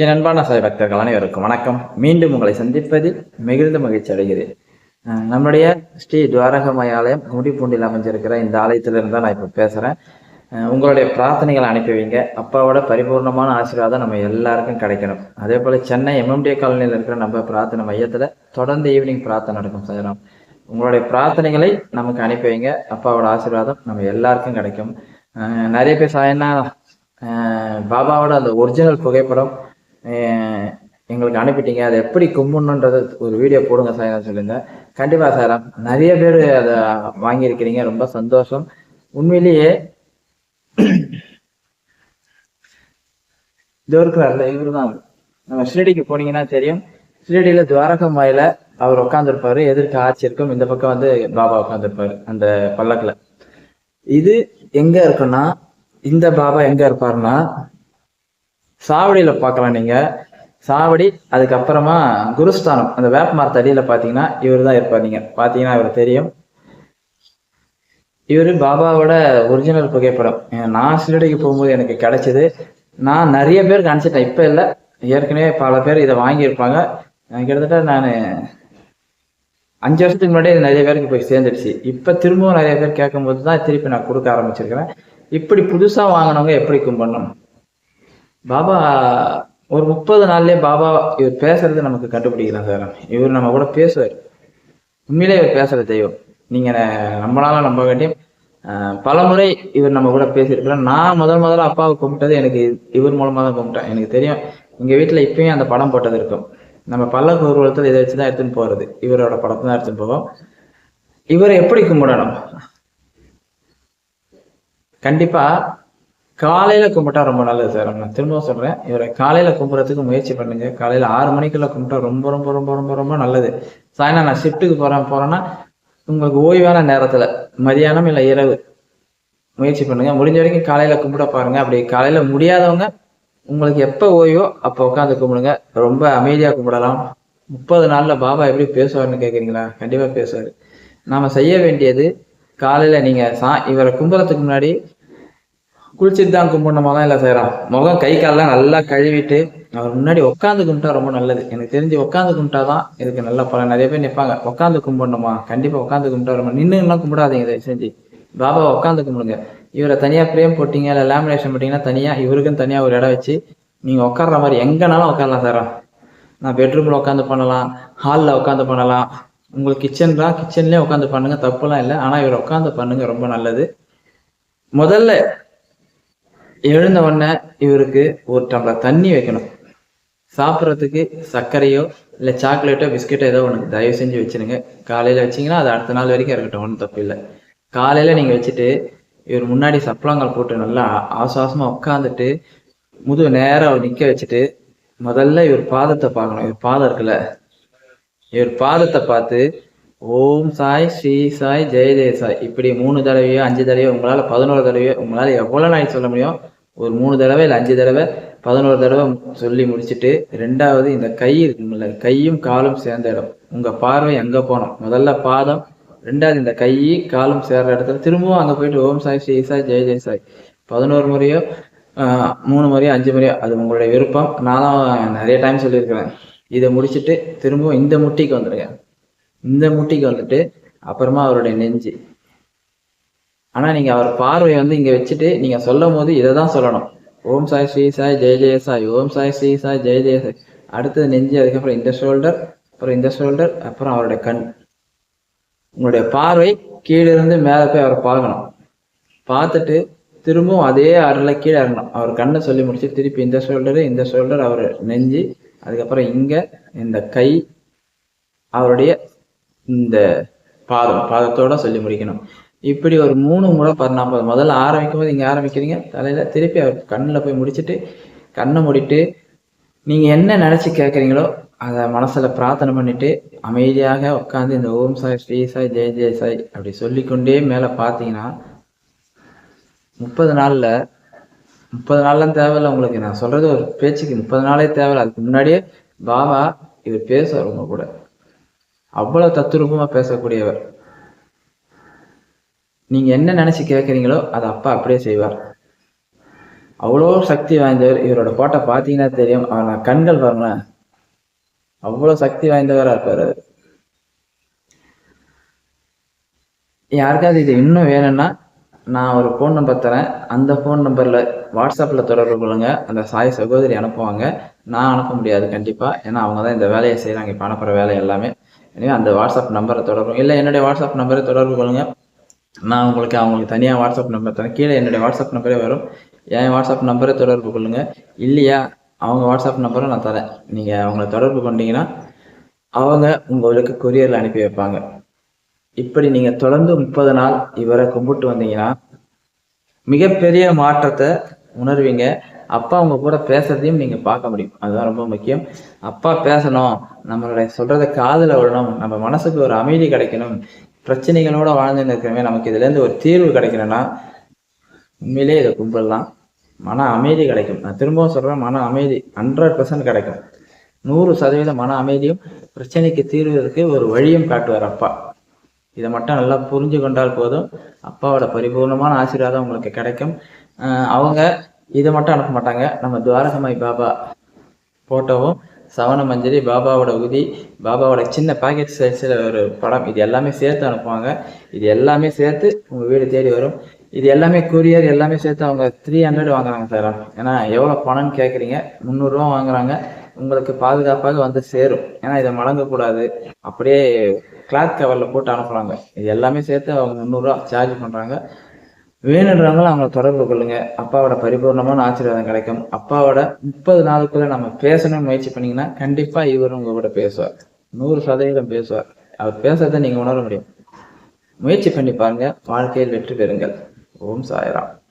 என் அன்பான சாய் பக்தர்கள் அனைவருக்கும் வணக்கம். மீண்டும் உங்களை சந்திப்பதில் மிகுந்த மகிழ்ச்சி அடைகிறேன். நம்முடைய ஸ்ரீ துவாரகமயாலயம் முடிப்பூண்டில் அமைஞ்சிருக்கிற இந்த ஆலயத்திலிருந்து தான் நான் இப்போ பேசுகிறேன் உங்களுடைய பிரார்த்தனைகளை அனுப்பி வைங்க அப்பாவோட பரிபூர்ணமான ஆசீர்வாதம் நம்ம எல்லாருக்கும் கிடைக்கணும். அதே போல் சென்னை எம்எம்டிஏ காலனியில் இருக்கிற நம்ம பிரார்த்தனை மையத்தில் தொடர்ந்து ஈவினிங் பிரார்த்தனை நடக்கும் சாயராம் உங்களுடைய பிரார்த்தனைகளை நமக்கு அனுப்பி வைங்க அப்பாவோட ஆசீர்வாதம் நம்ம எல்லாருக்கும் கிடைக்கும். நிறைய பேர் சாயன்னா பாபாவோட அந்த ஒரிஜினல் புகைப்படம் எங்களுக்கு அனுப்பிட்டீங்க. அதை எப்படி கும்பிடணுன்றது ஒரு வீடியோ போடுங்க சார் சொல்லுங்க. கண்டிப்பா சாரம் நிறைய பேர் அதை வாங்கியிருக்கிறீங்க. ரொம்ப சந்தோஷம். உண்மையிலேயே இது இருக்கிறார்ல இவர் தான். நம்ம ஷிரடிக்கு போனீங்கன்னா தெரியும். ஷிரடியில துவாரகம் வாயில அவர் உட்காந்துருப்பாரு எதிர்க்க ஆட்சி இருக்கும். இந்த பக்கம் வந்து பாபா உட்காந்துருப்பாரு அந்த பல்லக்குல. இது எங்க இருக்குன்னா இந்த பாபா எங்க இருப்பாருன்னா சாவடியில் பார்க்கலாம் நீங்கள் சாவடி அதுக்கப்புறமா குருஸ்தானம் அந்த வேப்ப தடியில் பார்த்தீங்கன்னா இவர் தான் இருப்பார் நீங்கள் பார்த்தீங்கன்னா இவர் தெரியும். இவர் பாபாவோட ஒரிஜினல் புகைப்படம். நான் சிலடிக்கு போகும்போது எனக்கு கிடைச்சிது. நான் நிறைய பேருக்கு அனுப்பிச்சிட்டேன். இப்போ இல்லை. ஏற்கனவே பல பேர் இதை வாங்கியிருப்பாங்க. கிட்டத்தட்ட நான் அஞ்சு வருஷத்துக்கு முன்னாடி நிறைய பேருக்கு போய் சேர்ந்துடுச்சு. இப்போ திரும்பவும் நிறைய பேர் கேட்கும்போது தான் திருப்பி நான் கொடுக்க ஆரம்பிச்சிருக்கிறேன். இப்படி புதுசாக வாங்கினவங்க எப்படி கும்பிடணும்? பாபா ஒரு முப்பது நாள்லயே பாபா இவர் பேசுறது நமக்கு கண்டுபிடிக்கலாம் சார். இவர் நம்ம கூட பேசுவார். உண்மையிலே இவர் பேசுற தெய்வம். நீங்க நம்மளால நம்ப வேண்டியும் பல முறை இவர் நம்ம கூட பேசியிருக்கிறோம் நான் முதல் முதல்ல அப்பாவை கும்பிட்டது எனக்கு இவர் மூலமா தான் கும்பிட்டேன். எனக்கு தெரியும். எங்க வீட்டுல இப்பயும் அந்த படம் போட்டது இருக்கும். நம்ம பல்ல ஊர்வலத்தில் இதை வச்சு தான் எடுத்துன்னு போறது. இவரோட படத்தை தான் எடுத்துன்னு போவோம். இவரை எப்படி கும்பிடணும்? கண்டிப்பா காலையில கும்பிட்டா ரொம்ப நல்லது சார். நான் திரும்பவும் சொல்றேன். இவரை காலையில கும்பிட்றதுக்கு முயற்சி பண்ணுங்க. காலையில ஆறு மணிக்குள்ள கும்பிட்டா ரொம்ப ரொம்ப ரொம்ப ரொம்ப ரொம்ப நல்லது. சாயந்தரம் நான் ஷிஃப்ட்டுக்கு போறேன் போறேன்னா உங்களுக்கு ஓய்வான நேரத்துல மதியானம் இல்லை இரவு முயற்சி பண்ணுங்க. முடிஞ்ச வரைக்கும் காலையில கும்பிட பாருங்க. அப்படி காலையில முடியாதவங்க உங்களுக்கு எப்போ ஓய்வோ அப்போ உட்காந்து கும்பிடுங்க. ரொம்ப அமைதியாக கும்பிடலாம். முப்பது நாளில் பாபா எப்படி பேசுவாருன்னு கேட்குறீங்களா கண்டிப்பாக பேசுவார். நாம செய்ய வேண்டியது காலையில நீங்கள் சா இவரை கும்புறதுக்கு முன்னாடி குளிச்சுட்டு தான் கும்பிடணுமாலாம் இல்லை செய்கிறான் முகம் கை காலெல்லாம் நல்லா கழுவிட்டு அவர் முன்னாடி உட்காந்து கும்பிட்டா ரொம்ப நல்லது. எனக்கு தெரிஞ்சு உட்காந்து கும்பிட்டா தான் இதுக்கு நல்ல பலன். நிறைய பேர் நிற்பாங்க உட்காந்து கும்பிடணுமா? கண்டிப்பாக உட்காந்து கும்பிட்டா ரொம்ப நின்றுலாம் கும்பிடாதீங்க தயவு செஞ்சு. பாபா உட்காந்து கும்பிடுங்க. இவரை தனியாக பிரேம் போட்டீங்க இல்லை லேமினேஷன் போட்டிங்கன்னா தனியாக இவருக்குன்னு தனியாக ஒரு இடம் வச்சு நீங்கள் உட்கார்ற மாதிரி எங்கேனாலும் உட்காரலாம் சார். நான் பெட்ரூமில் உட்காந்து பண்ணலாம் ஹாலில் உட்காந்து பண்ணலாம். உங்களுக்கு கிச்சன் தான் கிச்சன்லேயே உட்காந்து பண்ணுங்கள் தப்புலாம் இல்லை. ஆனால் இவர் உட்காந்து பண்ணுங்க ரொம்ப நல்லது. முதல்ல எழுந்த உடனே இவருக்கு ஒரு டம்ளர் தண்ணி வைக்கணும். சாப்பிட்றதுக்கு சர்க்கரையோ இல்லை சாக்லேட்டோ பிஸ்கெட்டோ ஏதோ ஒன்று தயவு செஞ்சு வச்சிருங்க. காலையில் வச்சீங்கன்னா அது அடுத்த நாள் வரைக்கும் இருக்கட்டும் ஒன்றும் தப்பு இல்லை. காலையில் நீங்கள் வச்சுட்டு இவர் முன்னாடி சப்பளங்கள் போட்டு நல்லா ஆசுவாசமாக உட்காந்துட்டு முதுகு நேராக நிற்க வச்சுட்டு முதல்ல இவர் பாதத்தை பார்க்கணும். இவர் பாதம் இருக்குல்ல? இவர் பாதத்தை பார்த்து ஓம் சாய் ஸ்ரீ சாய் ஜெய ஜெய சாய். இப்படி மூணு தடவையோ அஞ்சு தடவையோ உங்களால் பதினோரு தடவையோ உங்களால் எவ்வளோ நாளைக்கு சொல்ல முடியும்? ஒரு மூணு தடவை இல்லை அஞ்சு தடவை பதினோரு தடவை சொல்லி முடிச்சுட்டு ரெண்டாவது இந்த கை இருக்குங்கள கையும் காலும் சேர்ந்த இடம். உங்கள் பார்வை எங்கே போனோம். முதல்ல பாதம் ரெண்டாவது இந்த கை காலும் சேர்ற இடத்துல திரும்பவும் அங்கே போயிட்டு ஓம் சாய் ஸ்ரீ சாய் ஜெய ஜெய சாய். பதினோரு முறையோ ஆஹ், மூணு முறையோ அஞ்சு முறையோ அது உங்களுடைய விருப்பம். நான் நிறைய டைம் சொல்லியிருக்கிறேன். இதை முடிச்சுட்டு திரும்பவும் இந்த முட்டிக்கு வந்துடுங்க இந்த முட்டிக்கு வந்துட்டு அப்புறமா அவருடைய நெஞ்சு. ஆனா நீங்க அவர் பார்வையை வந்து இங்க வச்சுட்டு நீங்க சொல்லும் போது இதை தான் சொல்லணும். ஓம் சாய் ஸ்ரீ சாய் ஜெய ஜெய சாய் ஓம் சாய் ஸ்ரீ சாய் ஜெய ஜெய சாய். அடுத்தது நெஞ்சு அதுக்கப்புறம் இந்த ஷோல்டர் அப்புறம் இந்த ஷோல்டர் அப்புறம் அவருடைய கண். உங்களுடைய பார்வை கீழிருந்து மேலே போய் அவரை பார்க்கணும். பார்த்துட்டு திரும்பவும் அதே அருளை கீழே இறங்கணும். அவர் கண்ணை சொல்லி முடிச்சு திருப்பி இந்த ஷோல்டரு இந்த ஷோல்டர் அவர் நெஞ்சு அதுக்கப்புறம் இங்க இந்த கை அவருடைய இந்த பாதம் பாதத்தோட சொல்லி முடிக்கணும். இப்படி ஒரு மூணு முறை பண்ணா முதல்ல ஆரம்பிக்கும் போது இங்கே ஆரம்பிக்கிறீங்க. தலையில் திருப்பி அவர் கண்ணில் போய் முடிச்சுட்டு கண்ணை மூடிட்டு நீங்க என்ன நினைச்சு கேட்குறீங்களோ அதை மனசுல பிரார்த்தனை பண்ணிட்டு அமைதியாக உட்காந்து இந்த ஓம் சாய் ஸ்ரீ சாய் ஜெய ஜெய சாய் அப்படி சொல்லிக்கொண்டே மேலே பார்த்தீங்கன்னா முப்பது நாள்ல முப்பது நாள்லாம் தேவையில்ல உங்களுக்கு. நான் சொல்றது ஒரு பேச்சுக்கு முப்பது நாளே தேவையில்ல. அதுக்கு முன்னாடியே பாபா இவர் பேசுவார் உங்க கூட. அவ்வளவு தத்துரூபமாக பேசக்கூடியவர். நீங்கள் என்ன நினச்சி கேட்குறீங்களோ அதை அப்பா அப்படியே செய்வார். அவ்வளோ சக்தி வாய்ந்தவர். இவரோட கோட்டை பார்த்தீங்கன்னா தெரியும். அவர் கண்கள் பாருங்களேன். அவ்வளோ சக்தி வாய்ந்தவராக இருப்பார் அவர். யாருக்காவது இது இன்னும் வேணும்னா நான் ஒரு ஃபோன் நம்பர் தரேன். அந்த ஃபோன் நம்பரில் வாட்ஸ்அப்பில் தொடர்பு கொள்ளுங்க. அந்த சாய் சகோதரி அனுப்புவாங்க. நான் அனுப்ப முடியாது கண்டிப்பாக ஏன்னா அவங்க தான் இந்த வேலையை செய்கிறாங்க இப்போ அனுப்புகிற வேலை எல்லாமே. எனவே அந்த வாட்ஸ்அப் நம்பரை தொடர்பு இல்லை என்னுடைய வாட்ஸ்அப் நம்பரை தொடர்பு கொள்ளுங்கள் நான் உங்களுக்கு அவங்களுக்கு தனியாக வாட்ஸ்அப் நம்பர் தரேன். கீழே என்னுடைய வாட்ஸ்அப் நம்பரே வரும். என் வாட்ஸ்அப் நம்பரை தொடர்பு கொள்ளுங்க. இல்லையா அவங்க வாட்ஸ்அப் நம்பரும் நான் தரேன். நீங்கள் அவங்கள தொடர்பு கொண்டீங்கன்னா அவங்க உங்களுக்கு கொரியரில் அனுப்பி வைப்பாங்க. இப்படி நீங்கள் தொடர்ந்து முப்பது நாள் இவரை கும்பிட்டு வந்தீங்கன்னா மிகப்பெரிய மாற்றத்தை உணர்வீங்க. அப்பா அவங்க கூட பேசுறதையும் நீங்க பார்க்க முடியும். அதுதான் ரொம்ப முக்கியம். அப்பா பேசணும். நம்மளுடைய சொல்றதை காதுல விடணும். நம்ம மனசுக்கு ஒரு அமைதி கிடைக்கணும். பிரச்சனைகளோட வாழ்ந்துன்னு இருக்கிறவங்க நமக்கு இதுலேருந்து ஒரு தீர்வு கிடைக்கணும்னா உண்மையிலே இதை கும்பிடலாம். மன அமைதி கிடைக்கும். நான் திரும்பவும் சொல்கிறேன் மன அமைதி ஹண்ட்ரட் பர்சன்ட் கிடைக்கும். நூறு சதவீதம் மன அமைதியும் பிரச்சனைக்கு தீர்வதற்கு ஒரு வழியும் காட்டுவார் அப்பா. இதை மட்டும் நல்லா புரிஞ்சு கொண்டால் போதும். அப்பாவோட பரிபூர்ணமான ஆசீர்வாதம் உங்களுக்கு கிடைக்கும். அவங்க இதை மட்டும் அனுப்ப மாட்டாங்க. நம்ம துவாரகமாய் பாபா போட்டோவும் சவண மஞ்சரி பாபாவோட உதி பாபாவோட சின்ன பாக்கெட் சைஸில் ஒரு படம். இது எல்லாமே சேர்த்து அனுப்புவாங்க. இது எல்லாமே சேர்த்து உங்கள் வீடு தேடி வரும். இது எல்லாமே கொரியர் எல்லாமே சேர்த்து அவங்க த்ரீ ஹண்ட்ரட் வாங்குறாங்க சார். ஏன்னா எவ்வளோ பணம்னு கேட்குறீங்க முந்நூறுரூவா வாங்குறாங்க. உங்களுக்கு பாதுகாப்பாக வந்து சேரும். ஏன்னா இதை மடங்கக்கூடாது. அப்படியே கிளாத் கவரில் போட்டு அனுப்புகிறாங்க இது எல்லாமே சேர்த்து அவங்க முந்நூறுரூவா சார்ஜ் பண்ணுறாங்க வேணுன்றவங்களும் அவங்கள தொடர்பு கொள்ளுங்க. அப்பாவோட பரிபூர்ணமான ஆசீர்வாதம் கிடைக்கும். அப்பாவோட முப்பது நாளுக்குள்ள நம்ம பேசணும்னு முயற்சி பண்ணீங்கன்னா கண்டிப்பா இவரும் உங்க கூட பேசுவார். நூறு சதவீதம் பேசுவார். அவர் பேசுறத நீங்க உணர முடியும். முயற்சி பண்ணி பாருங்க. வாழ்க்கையில் வெற்றி பெறுங்கள். ஓம் சாயராம்.